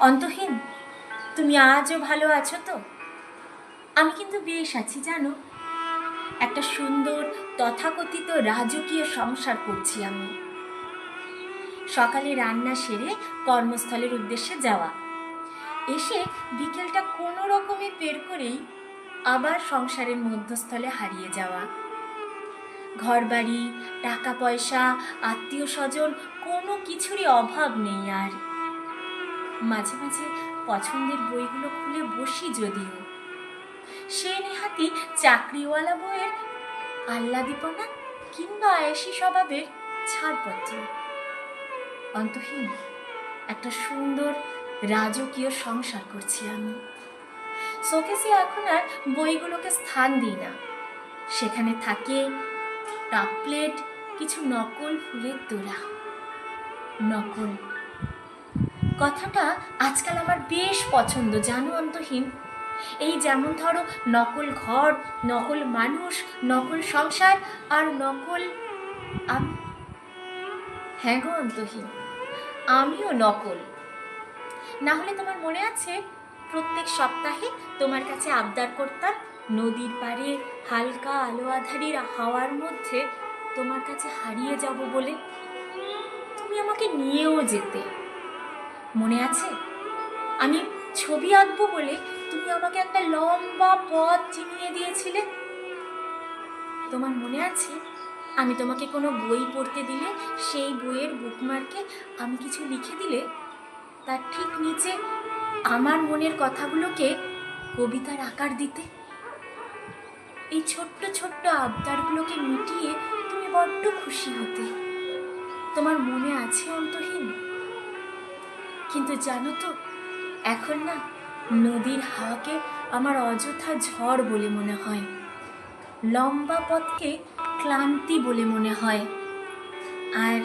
অন্তহীন, তুমি আজও ভালো আছো তো? আমি কিন্তু বেশ আছি, জানো। একটা সুন্দর, তথাকথিত, রাজকীয় সংসার করছি আমি। সকালে রান্না সেরে কর্মস্থলের উদ্দেশ্যে যাওয়া। এসে বিকেলটা কোনো রকমে বের করেই আবার সংসারের মধ্যস্থলে হারিয়ে যাওয়া। ঘরবাড়ি, টাকা পয়সা, আত্মীয় স্বজন, কোনো কিছুরই অভাব নেই আর। মাঝে মাঝে পছন্দের বইগুলো খুলে বসি যদিও। সে নেহাতি চাকরিওয়ালা বইয়ের আহ্লাদীপনা কিংবা আয়েসি স্বভাবের ছাড়পত্র। অন্তহীন একটা সুন্দর রাজকীয় সংসার করছি আমি। শোকেসে এখন আর বইগুলোকে স্থান দিই না। সেখানে থাকে কাপ প্লেট কিছু নকল ফুলের তোড়া। নকল কথাটা আজকাল আমার বেশ পছন্দ, জানো অন্তহীন? এই যেমন ধরো, নকল ঘর, নকল মানুষ, নকল সংসার আর নকল আমি হ্যাঁ গো অন্তহীন, আমিও নকল। না হলে তোমার মনে আছে, প্রত্যেক সপ্তাহে তোমার কাছে আবদার করতাম, নদীর পাড়ে হালকা আলো আধারির হাওয়ার মধ্যে তোমার কাছে হারিয়ে যাব বলে? তুমি আমাকে নিয়েও যেতে। মনে আছে? আমি ছবি আঁকবো বলে তুমি আমাকে একটা লম্বা পথ চিনিয়ে দিয়েছিলে। তোমার মনে আছে? আমি তোমাকে কোনো বই পড়তে দিলে সেই বইয়ের বুকমার্কে আমি কিছু লিখে দিলে? তার ঠিক নিচে আমার মনের কথাগুলোকে কবিতার আকার দিতে। এই ছোট্ট ছোট্ট আবদারগুলোকে মিটিয়ে তুমি বড্ড খুশি হতে। তোমার মনে আছে অন্তহীন? কিন্তু জানো তো, এখন না নদীর হাওয়াকে আমার অযথা ঝড় বলে মনে হয়। লম্বা পথকে ক্লান্তি বলে মনে হয়। আর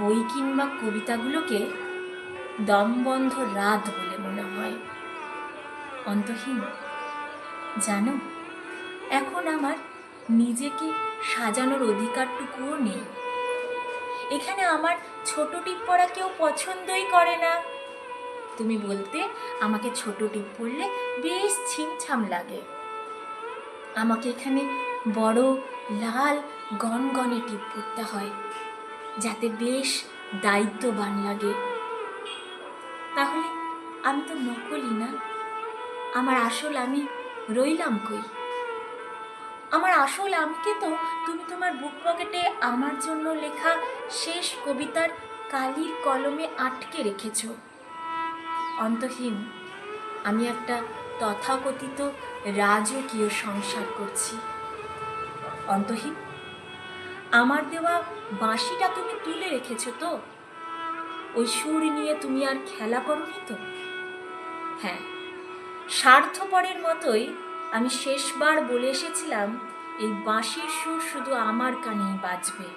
বই কিংবা কবিতাগুলোকে দমবন্ধ রাত বলে মনে হয়। অন্তহীন, জানো, এখন আমার নিজেকে সাজানোর অধিকারটুকুও নেই। এখানে আমার ছোট টিপ পরা কেউ পছন্দই করে না। তুমি বলতে, আমাকে ছোট টিপ পরলে বেশ ছিমছাম লাগে। আমাকে এখানে বড়, লাল, গনগনে টিপ পরতে হয়, যাতে বেশ দায়িত্ববান লাগে। তাহলে আমি তো নকলি না? আমার আসল আমি রইলাম কই? আমার আসল আমিকে তো তুমি তোমার বুক পকেটে আমার জন্য লেখা শেষ কবিতার কালির কলমে আটকে রেখেছ। অন্তহীন, আমি একটা তথাকথিত রাজকীয় সংসার করছি। অন্তহীন, আমার দেওয়া বাঁশিটা তুমি তুলে রেখেছো তো? ওই সুর নিয়ে তুমি আর খেলা করনি তো? হ্যাঁ স্বার্থপরের মতোই আমি শেষবার বলে এসেছিলাম, এই বাঁশির সুর শুধু আমার কানেই বাজবে,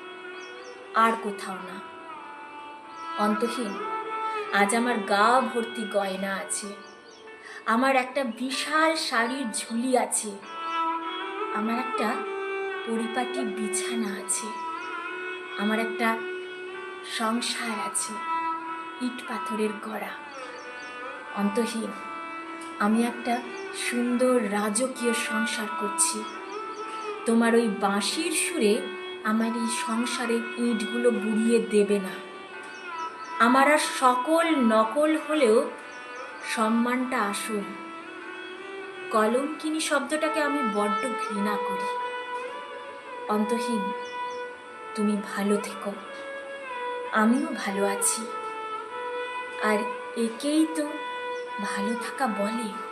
আর কোথাও না। অন্তহীন, আজ আমার গা ভর্তি গয়না আছে, আমার একটা বিশাল শাড়ির ঝুলি আছে, আমার একটা পরিপাটি বিছানা আছে, আমার একটা সংসার আছে, ইট পাথরের গড়া। অন্তহীন আমি একটা সুন্দর রাজকীয় সংসার করছি। তোমার ওই বাঁশির সুরে আমার এই সংসারের ইঁটগুলো বুড়িয়ে দেবে না। আমার আর সকল নকল হলেও সম্মানটা আসুন। কলঙ্কিনী শব্দটাকে আমি বড্ড ঘৃণা করি। অন্তহীন, তুমি ভালো থেকো। আমিও ভালো আছি। আর একেই তো ভালো থাকা বলে।